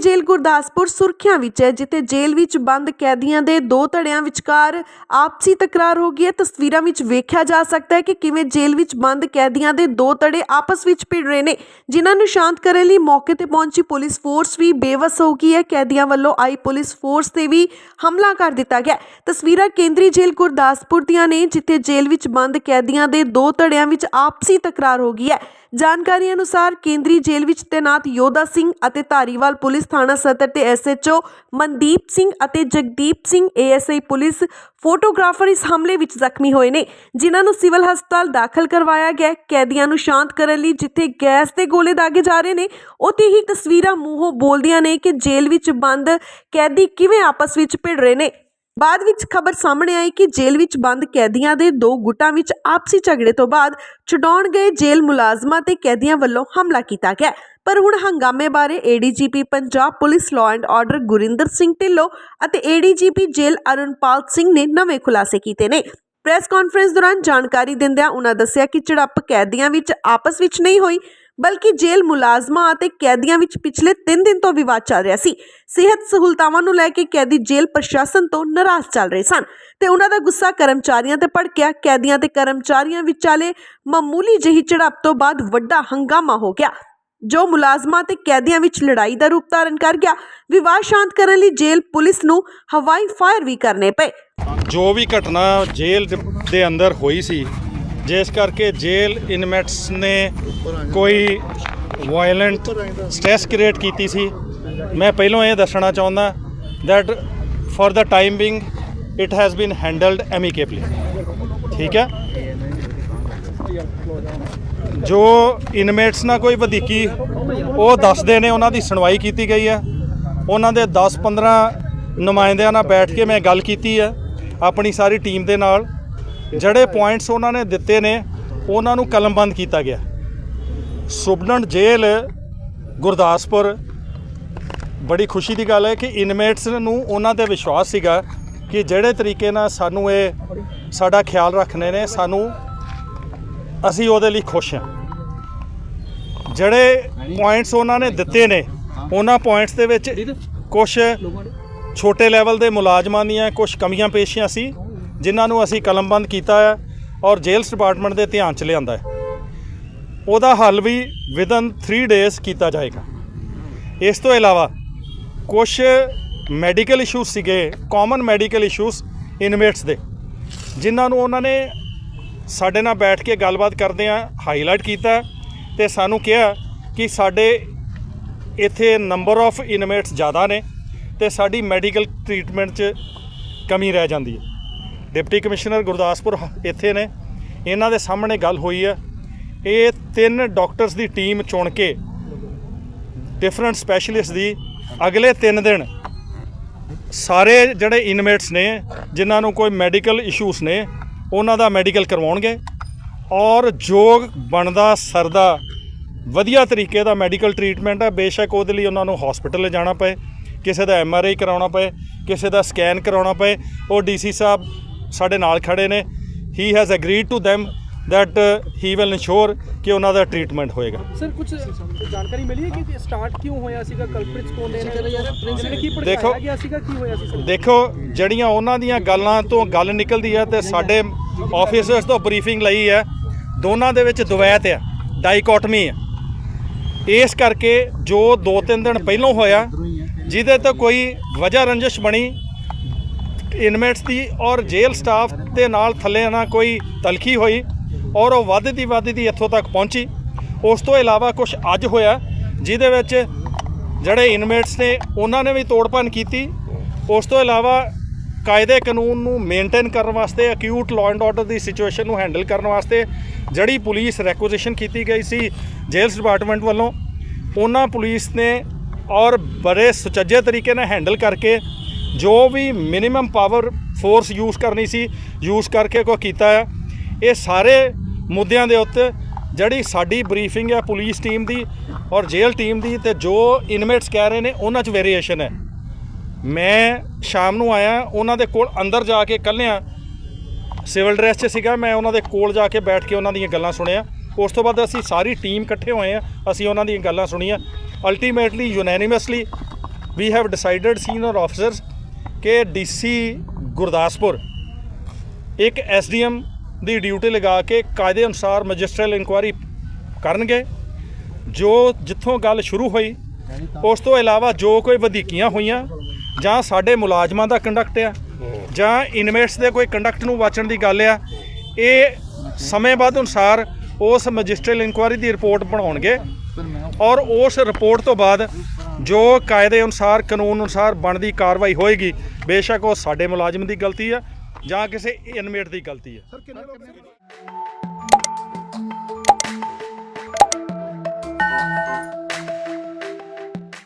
ਜੇਲ੍ਹ ਗੁਰਦਾਸਪੁਰ ਸੁਰਖੀਆਂ ਵਿੱਚ ਹੈ, ਜਿੱਥੇ ਜੇਲ੍ਹ ਵਿੱਚ ਬੰਦ ਕੈਦੀਆਂ ਦੇ ਦੋ ਧੜਿਆਂ ਵਿਚਕਾਰ ਆਪਸੀ ਤਕਰਾਰ ਹੋ ਗਈ ਹੈ। ਤਸਵੀਰਾਂ ਵਿੱਚ ਵੇਖਿਆ ਜਾ ਸਕਦਾ ਹੈ ਕਿ ਕਿਵੇਂ ਜੇਲ੍ਹ ਵਿੱਚ ਬੰਦ ਕੈਦੀਆਂ ਦੇ ਦੋ ਧੜੇ ਆਪਸ ਵਿੱਚ ਭਿੜ ਰਹੇ ਨੇ, ਜਿਨ੍ਹਾਂ ਨੂੰ ਸ਼ਾਂਤ ਕਰਨ ਲਈ ਮੌਕੇ ਤੇ ਪਹੁੰਚੀ ਪੁਲਿਸ ਫੋਰਸ ਵੀ ਬੇਵਸ ਹੋ ਗਈ ਹੈ। ਕੈਦੀਆਂ ਵੱਲੋਂ ਆਈ ਪੁਲਿਸ ਫੋਰਸ ਤੇ ਵੀ ਹਮਲਾ ਕਰ ਦਿੱਤਾ ਗਿਆ ਤਸਵੀਰਾਂ ਕੇਂਦਰੀ ਜੇਲ੍ਹ ਗੁਰਦਾਸਪੁਰ ਦੀਆਂ ਨੇ, ਜਿੱਥੇ ਜੇਲ੍ਹ ਵਿੱਚ ਬੰਦ ਕੈਦੀਆਂ ਦੇ ਦੋ ਧੜਿਆਂ ਵਿੱਚ ਆਪਸੀ ਤਕਰਾਰ ਹੋ ਗਈ ਹੈ। ਜਾਣਕਾਰੀ ਅਨੁਸਾਰ ਕੇਂਦਰੀ ਜੇਲ੍ਹ ਵਿੱਚ ਤੈਨਾਤ ਯੋਧਾ ਸਿੰਘ ਅਤੇ ਧਾਰੀਵਾਲ ਪੁਲਿਸ ਥਾਣਾ ਸਦਰ ਤੇ ਐਸਐਚਓ ਮਨਦੀਪ ਸਿੰਘ ਅਤੇ Jagdeep Singh ASI police photographer ਇਸ ਹਮਲੇ ਵਿੱਚ ਜ਼ਖਮੀ ਹੋਏ ਨੇ, ਜਿਨ੍ਹਾਂ ਨੂੰ ਸਿਵਲ ਹਸਪਤਾਲ ਦਾਖਲ ਕਰਵਾਇਆ ਗਿਆ ਕੈਦੀਆਂ ਨੂੰ ਸ਼ਾਂਤ ਕਰਨ ਲਈ ਜਿੱਥੇ ਗੈਸ ਦੇ ਗੋਲੇ ਦਾਗੇ ਜਾ ਰਹੇ ਨੇ, ਉੱਥੇ ਹੀ ਤਸਵੀਰਾਂ ਮੂੰਹੋਂ ਬੋਲਦੀਆਂ ਨੇ ਕਿ ਜੇਲ੍ਹ ਵਿੱਚ ਬੰਦ ਕੈਦੀ ਕਿਵੇਂ ਆਪਸ ਵਿੱਚ ਭਿੜ ਰਹੇ ਨੇ। ਬਾਅਦ ਵਿੱਚ ਖਬਰ ਸਾਹਮਣੇ ਆਈ ਕਿ ਜੇਲ੍ਹ ਵਿੱਚ ਬੰਦ ਕੈਦੀਆਂ ਦੇ ਦੋ ਗੁੱਟਾਂ ਵਿੱਚ ਆਪਸੀ ਝਗੜੇ ਤੋਂ ਬਾਅਦ ਛਡਾਉਣ ਗਏ ਜੇਲ੍ਹ ਮੁਲਾਜ਼ਮਾਂ ਤੇ ਕੈਦੀਆਂ ਵੱਲੋਂ ਹਮਲਾ ਕੀਤਾ ਗਿਆ। ਪਰ ਹੁਣ ਹੰਗਾਮੇ ਬਾਰੇ ADGP Punjab police law and order Gurinder Singh Dhillon ਅਤੇ ਏਡੀਜੀਪੀ ਜੇਲ੍ਹ ਅਰੁਣਪਾਲ ਸਿੰਘ ਨੇ ਨਵੇਂ ਖੁਲਾਸੇ ਕੀਤੇ ਨੇ। ਪ੍ਰੈਸ ਕਾਨਫਰੰਸ ਦੌਰਾਨ ਜਾਣਕਾਰੀ ਦਿੰਦਿਆਂ ਉਹਨਾਂ ਦੱਸਿਆ ਕਿ ਝੜਪ ਕੈਦੀਆਂ ਵਿੱਚ ਆਪਸ ਵਿੱਚ ਨਹੀਂ ਹੋਈ ਬਲਕਿ ਜੇਲ੍ਹ ਮੁਲਾਜ਼ਮਾਂ ਅਤੇ ਕੈਦੀਆਂ ਵਿੱਚ ਪਿਛਲੇ 3 ਦਿਨ ਤੋਂ ਵਿਵਾਦ ਚੱਲ ਰਿਹਾ ਸੀ। ਸਿਹਤ ਸਹੂਲਤਾਵਾਂ ਨੂੰ ਲੈ ਕੇ ਕੈਦੀ ਜੇਲ੍ਹ ਪ੍ਰਸ਼ਾਸਨ ਤੋਂ ਨਾਰਾਜ਼ ਚੱਲ ਰਹੇ ਸਨ ਤੇ ਉਹਨਾਂ ਦਾ ਗੁੱਸਾ ਕਰਮਚਾਰੀਆਂ ਤੇ ਭੜਕਿਆ। ਕੈਦੀਆਂ ਤੇ ਕਰਮਚਾਰੀਆਂ ਵਿਚਾਲੇ ਮਾਮੂਲੀ ਜਿਹੀ ਝੜਪ ਤੋਂ ਬਾਅਦ ਵੱਡਾ ਹੰਗਾਮਾ ਹੋ ਗਿਆ। ਜੋ ਮੁਲਾਜ਼ਮਾਂ ਤੇ ਕੈਦੀਆਂ ਵਿੱਚ ਲੜਾਈ ਦਾ ਰੂਪ ਧਾਰਨ ਕਰ ਗਿਆ, ਵਿਵਾਦ ਸ਼ਾਂਤ ਕਰਨ ਲਈ ਜੇਲ੍ਹ ਪੁਲਿਸ ਨੂੰ ਹਵਾਈ ਫਾਇਰ ਵੀ ਕਰਨੇ ਪਏ। ਜੋ ਵੀ ਘਟਨਾ ਜੇਲ੍ਹ ਦੇ- ਅੰਦਰ ਹੋਈ ਸੀ ਜਿਸ ਕਰਕੇ ਜੇਲ੍ਹ ਇਨਮੇਟਸ ਨੇ ਕੋਈ ਵਾਇਲੈਂਟ ਸਟ੍ਰੈਸ ਕ੍ਰੀਏਟ ਕੀਤੀ ਸੀ। ਮੈਂ ਪਹਿਲਾਂ ਇਹ ਦੱਸਣਾ ਚਾਹੁੰਦਾ that for the time being it has been handled amicably ਠੀਕ ਹੈ? ਜੋ ਇਨਮੇਟਸ ਨਾਲ ਕੋਈ ਵਧੀਕੀ, ਉਹ ਦੱਸਦੇ ਨੇ, ਉਹਨਾਂ ਦੀ ਸੁਣਵਾਈ ਕੀਤੀ ਗਈ ਹੈ। ਉਹਨਾਂ ਦੇ 10-15 ਨੁਮਾਇੰਦਿਆਂ ਨਾਲ ਬੈਠ ਕੇ ਮੈਂ ਗੱਲ ਕੀਤੀ ਹੈ ਆਪਣੀ ਸਾਰੀ ਟੀਮ ਦੇ ਨਾਲ। ਜਿਹੜੇ ਪੁਆਇੰਟਸ ਉਹਨਾਂ ਨੇ ਦਿੱਤੇ ਨੇ, ਉਹਨਾਂ ਨੂੰ ਕਲਮਬੰਦ ਕੀਤਾ ਗਿਆ। ਸੁਬਨਨ ਜੇਲ੍ਹ, ਗੁਰਦਾਸਪੁਰ, ਬੜੀ ਖੁਸ਼ੀ ਦੀ ਗੱਲ ਹੈ ਕਿ ਇਨਮੇਟਸ ਨੂੰ ਉਹਨਾਂ ਤੇ ਵਿਸ਼ਵਾਸ ਸੀਗਾ ਕਿ ਜਿਹੜੇ ਤਰੀਕੇ ਨਾਲ ਸਾਨੂੰ ਇਹ ਸਾਡਾ ਖਿਆਲ ਰੱਖਣੇ ਨੇ, ਸਾਨੂੰ ਅਸੀਂ ਉਹਦੇ ਲਈ ਖੁਸ਼ ਹਾਂ। ਜਿਹੜੇ ਪੁਆਇੰਟਸ ਉਹਨਾਂ ਨੇ ਦਿੱਤੇ ਨੇ, ਉਹਨਾਂ ਪੁਆਇੰਟਸ ਦੇ ਵਿੱਚ ਕੁਝ ਛੋਟੇ ਲੈਵਲ ਦੇ ਮੁਲਾਜ਼ਮਾਂ ਦੀਆਂ ਕੁਝ ਕਮੀਆਂ ਪੇਸ਼ੀਆਂ ਸੀ। ਜਿਨ੍ਹਾਂ ਨੂੰ ਅਸੀਂ ਕਲਮਬੰਦ ਕੀਤਾ ਹੈ ਔਰ ਜੇਲਸ ਡਿਪਾਰਟਮੈਂਟ ਦੇ ਧਿਆਨ ਚ ਲਿਆਂਦਾ ਹੈ। ਉਹਦਾ ਹੱਲ ਵੀ ਵਿਦਨ 3 ਡੇਜ਼ ਕੀਤਾ ਜਾਏਗਾ। ਇਸ ਤੋਂ ਇਲਾਵਾ ਕੁਝ ਮੈਡੀਕਲ ਇਸ਼ੂਸ ਸੀਗੇ ਕਾਮਨ ਮੈਡੀਕਲ ਇਸ਼ੂਸ ਇਨਮੇਟਸ ਦੇ, ਜਿਨ੍ਹਾਂ ਨੂੰ ਉਹਨਾਂ ਨੇ ਸਾਡੇ ਨਾਲ ਬੈਠ ਕੇ ਗੱਲਬਾਤ ਕਰਦੇ ਆ ਹਾਈਲਾਈਟ ਕੀਤਾ ਤੇ ਸਾਨੂੰ ਕਿਹਾ ਕਿ ਸਾਡੇ ਇੱਥੇ ਨੰਬਰ ਆਫ ਇਨਮੇਟਸ ਜ਼ਿਆਦਾ ਨੇ ਤੇ ਸਾਡੀ ਮੈਡੀਕਲ ਟ੍ਰੀਟਮੈਂਟ 'ਚ ਕਮੀ ਰਹਿ ਜਾਂਦੀ ਹੈ। ਡਿਪਟੀ ਕਮਿਸ਼ਨਰ ਗੁਰਦਾਸਪੁਰ ਇੱਥੇ ਨੇ। ਇਹਨਾਂ ਦੇ ਸਾਹਮਣੇ ਗੱਲ ਹੋਈ ਹੈ ਇਹ ਤਿੰਨ ਡਾਕਟਰਸ ਦੀ ਟੀਮ ਚੁਣ ਕੇ ਡਿਫਰੈਂਟ ਸਪੈਸ਼ਲਿਸਟ ਦੀ ਅਗਲੇ 3 ਦਿਨ ਸਾਰੇ ਜਿਹੜੇ ਇਨਮੇਟਸ ਨੇ, ਜਿਨ੍ਹਾਂ ਨੂੰ ਕੋਈ ਮੈਡੀਕਲ ਇਸ਼ੂਸ ਨੇ, ਉਹਨਾਂ ਦਾ ਮੈਡੀਕਲ ਕਰਵਾਉਣਗੇ। ਔਰ ਜੋ ਬਣਦਾ, ਸਰਦਾ, ਵਧੀਆ ਤਰੀਕੇ ਦਾ ਮੈਡੀਕਲ ਟ੍ਰੀਟਮੈਂਟ ਹੈ ਬੇਸ਼ੱਕ ਉਹਦੇ ਲਈ ਉਹਨਾਂ ਨੂੰ ਹਸਪੀਟਲ ਜਾਣਾ ਪਏ, ਕਿਸੇ ਦਾ ਐਮ ਆਰ ਆਈ ਕਰਾਉਣਾ ਪਏ, ਕਿਸੇ ਦਾ ਸਕੈਨ ਕਰਾਉਣਾ ਪਏ। ਉਹ ਡੀਸੀ ਸਾਹਿਬ ਸਾਡੇ ਨਾਲ ਖੜੇ ਨੇ। He has agreed to them that he will ensure ਕਿ ਉਹਨਾਂ ਦਾ ਟ੍ਰੀਟਮੈਂਟ ਹੋਏਗਾ। ਸਰ ਕੁਝ ਜਾਣਕਾਰੀ ਮਿਲੀ ਹੈ ਕਿ ਸਟਾਰਟ ਕਿਉਂ ਹੋਇਆ ਸੀਗਾ? ਕਲਪ੍ਰਿਟਸ ਕੌਣ ਨੇ? ਪ੍ਰਿੰਸ ਨੇ। ਕੀ ਦੇਖੋ- ਭੜਕਾਇਆ ਗਿਆ ਸੀਗਾ? ਕੀ ਹੋਇਆ ਸੀ ਸਰ ਦੇਖੋ ਜਿਹੜੀਆਂ ਉਹਨਾਂ ਦੀਆਂ ਗੱਲਾਂ ਤੋਂ ਗੱਲ ਨਿਕਲਦੀ ਹੈ ਤੇ ਸਾਡੇ ਆਫੀਸਰਸ ਤੋਂ ਬਰੀਫਿੰਗ ਲਈ ਹੈ ਦੋਨਾਂ ਦੇ ਵਿੱਚ ਦੁਵੈਤ ਹੈ ਡਾਈਕੋਟਮੀ ਹੈ। ਇਸ ਕਰਕੇ ਜੋ 2-3 ਦਿਨ ਪਹਿਲਾਂ ਹੋਇਆ ਜਿਹਦੇ ਤੋਂ ਕੋਈ ਵਜ੍ਹਾ ਰੰਜਿਸ਼ ਬਣੀ ਇਨਮੇਟਸ ਦੀ ਔਰ ਜੇਲ੍ਹ ਸਟਾਫ ਦੇ ਨਾਲ ਥੱਲੇ ਨਾ ਕੋਈ ਤਲਖੀ ਹੋਈ ਔਰ ਉਹ ਵੱਧ ਦੀ ਵੱਧ ਦੀ ਇੱਥੋਂ ਤੱਕ ਪਹੁੰਚੀ। ਉਸ ਤੋਂ ਇਲਾਵਾ ਕੁਝ ਅੱਜ ਹੋਇਆ, ਜਿਹਦੇ ਵਿੱਚ ਜਿਹੜੇ ਇਨਮੇਟਸ ਨੇ, ਉਹਨਾਂ ਨੇ ਵੀ ਤੋੜਪਨ ਕੀਤੀ। ਉਸ ਤੋਂ ਇਲਾਵਾ ਕਾਇਦੇ ਕਾਨੂੰਨ ਨੂੰ ਮੇਨਟੇਨ ਕਰਨ ਵਾਸਤੇ ਅਕਿਊਟ ਲਾਅ ਐਂਡ ਆਰਡਰ ਦੀ ਸਿਚੁਏਸ਼ਨ ਨੂੰ ਹੈਂਡਲ ਕਰਨ ਵਾਸਤੇ ਜਿਹੜੀ ਪੁਲਿਸ ਰੈਕੁਜੀਸ਼ਨ ਕੀਤੀ ਗਈ ਸੀ ਜੇਲਸ ਡਿਪਾਰਟਮੈਂਟ ਵੱਲੋਂ, ਉਹਨਾਂ ਪੁਲਿਸ ਨੇ ਔਰ ਬੜੇ ਸੁਚੱਜੇ ਤਰੀਕੇ ਨਾਲ ਹੈਂਡਲ ਕਰਕੇ ਜੋ ਵੀ ਮਿਨੀਮਮ ਪਾਵਰ ਫੋਰਸ ਯੂਜ਼ ਕਰਨੀ ਸੀ ਯੂਜ਼ ਕਰਕੇ ਕੋਈ ਕੀਤਾ ਆ, ਇਹ ਸਾਰੇ ਮੁੱਦਿਆਂ ਦੇ ਉੱਤੇ ਜਿਹੜੀ ਸਾਡੀ ਬਰੀਫਿੰਗ ਹੈ ਪੁਲਿਸ ਟੀਮ ਦੀ ਔਰ ਜੇਲ੍ਹ ਟੀਮ ਦੀ ਤੇ ਜੋ ਇਨਮੇਟਸ ਕਹਿ ਰਹੇ ਨੇ, ਉਹਨਾਂ 'ਚ ਵੇਰੀਏਸ਼ਨ ਹੈ। ਮੈਂ ਸ਼ਾਮ ਨੂੰ ਆਇਆ, ਉਹਨਾਂ ਦੇ ਕੋਲ ਅੰਦਰ ਜਾ ਕੇ ਕੱਲਿਆਂ ਸਿਵਲ ਡਰੈਸ 'ਚ ਸੀਗਾ, ਮੈਂ ਉਹਨਾਂ ਦੇ ਕੋਲ ਜਾ ਕੇ ਬੈਠ ਕੇ ਉਹਨਾਂ ਦੀਆਂ ਗੱਲਾਂ ਸੁਣਿਆ। ਉਸ ਤੋਂ ਬਾਅਦ ਅਸੀਂ ਸਾਰੀ ਟੀਮ ਇਕੱਠੇ ਹੋਏ ਆ ਅਸੀਂ ਉਹਨਾਂ ਦੀਆਂ ਗੱਲਾਂ ਸੁਣੀਆਂ। Ultimately unanimously we have decided senior officers ਕਿ ਡੀਸੀ ਗੁਰਦਾਸਪੁਰ ਇੱਕ ਐਸਡੀਐਮ ਦੀ ਡਿਊਟੀ ਲਗਾ ਕੇ ਕਾਇਦੇ ਅਨੁਸਾਰ ਮੈਜਿਸਟਰੀਅਲ ਇਨਕੁਆਇਰੀ ਕਰਨਗੇ। ਜੋ ਜਿੱਥੋਂ ਗੱਲ ਸ਼ੁਰੂ ਹੋਈ, ਉਸ ਤੋਂ ਇਲਾਵਾ ਜੋ ਕੋਈ ਵਧੀਕੀਆਂ ਹੋਈਆਂ, ਜਾਂ ਸਾਡੇ ਮੁਲਾਜ਼ਮਾਂ ਦਾ ਕੰਡਕਟ ਆ, ਜਾਂ ਇਨਵੇਟਸ ਦੇ ਕੋਈ ਕੰਡਕਟ ਨੂੰ ਵਾਚਣ ਦੀ ਗੱਲ ਆ, ਇਹ ਸਮੇਂ ਬਾਅਦ ਅਨੁਸਾਰ ਉਸ ਮੈਜਿਸਟਰੀਅਲ ਇਨਕੁਆਇਰੀ ਦੀ ਰਿਪੋਰਟ ਬਣਾਉਣਗੇ। ਔਰ ਉਸ ਰਿਪੋਰਟ ਤੋਂ ਬਾਅਦ ਜੋ ਕਾਇਦੇ ਅਨੁਸਾਰ, ਕਾਨੂੰਨ ਅਨੁਸਾਰ ਬਣਦੀ ਕਾਰਵਾਈ ਹੋਏਗੀ, ਬੇਸ਼ੱਕ ਉਹ ਸਾਡੇ ਮੁਲਾਜ਼ਮ ਦੀ ਗਲਤੀ ਆ ਜਾਂ ਕਿਸੇ ਇਨਮੇਟ ਦੀ ਗਲਤੀ ਆ।